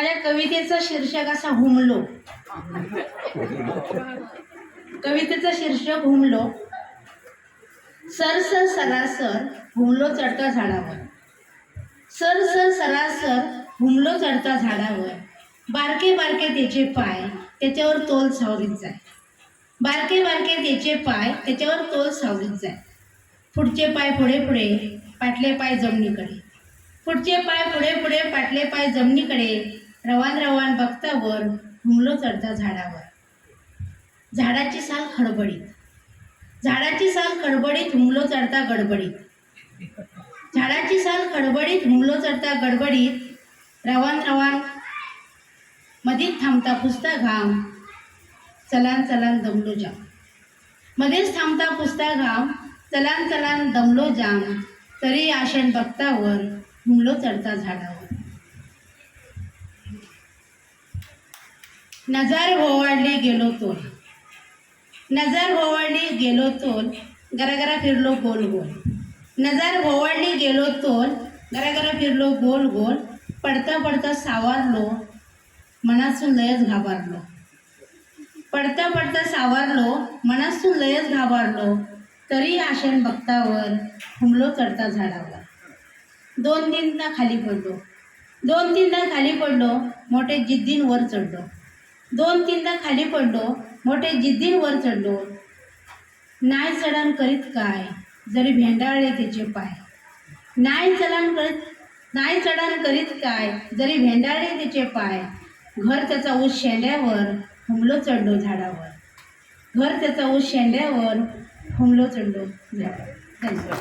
माझ्या कवितेचं शीर्षक असा हुमलो. कवितेचं शीर्षक हुमलो. सर सर सरासर हुमलो चढता झाडावर. सर सर सरासर हुमलो चढता झाडावर. बारके बारके त्याचे पाय त्याच्यावर तोल सावरीत जाय. बारके बारके त्याचे पाय त्याच्यावर तोल सावरीत जाय. पुढचे पाय पुढे पुढे पाटले पाय जमिनीकडे. पुढचे पाय पुढे पुढे पाटले पाय जमिनीकडे. रवान रवान बघतावर हुमलो चढता झाडावर. झाडाची साल खडबडीत. झाडाची साल खडबडीत हुमलो चढता गडबडीत. झाडाची साल खडबडीत हुमलो चढता गडबडीत. रवान रवान मधीत थांबता पुसता घाम. चलान चलान दमलो जाम. मध्येच थांबता पुसता घाम. चलान चलान दमलो जाम. तरी आशेन बघतावर हुमलो चढता झाडावर. नजर होवाळली गेलो तोल नजर होवाळली गेलो तोल गरागरा फिरलो गोल गोल. नजर होवाळली गेलो तोल गरागरा फिरलो गोल गोल. पडता पडता सावरलो मनासून लयच घाबरलो. पडता पडता सावरलो मनासून लयच घाबरलो. तरी आशेन बघतावर हुमलो चढता झाडावर. दोन तीनदा खाली पडलो. दोन तीनदा खाली पडलो मोठे जिद्दीन वर चढलो. दोन तीनदा खाली पडलो मोठे जिद्दीन वर चढलो. नाही चढण करीत काय? जरी भेंडाळले त्याचे पाय. नाही चढण करीत नाही चढण करीत काय? जरी भेंडाळले त्याचे पाय. घर त्याचा ऊस शेंड्यावर हुमलो चढलो झाडावर. घर त्याचा ऊस शेंड्यावर हुमलो चढलो झाडावर. धन्यवाद.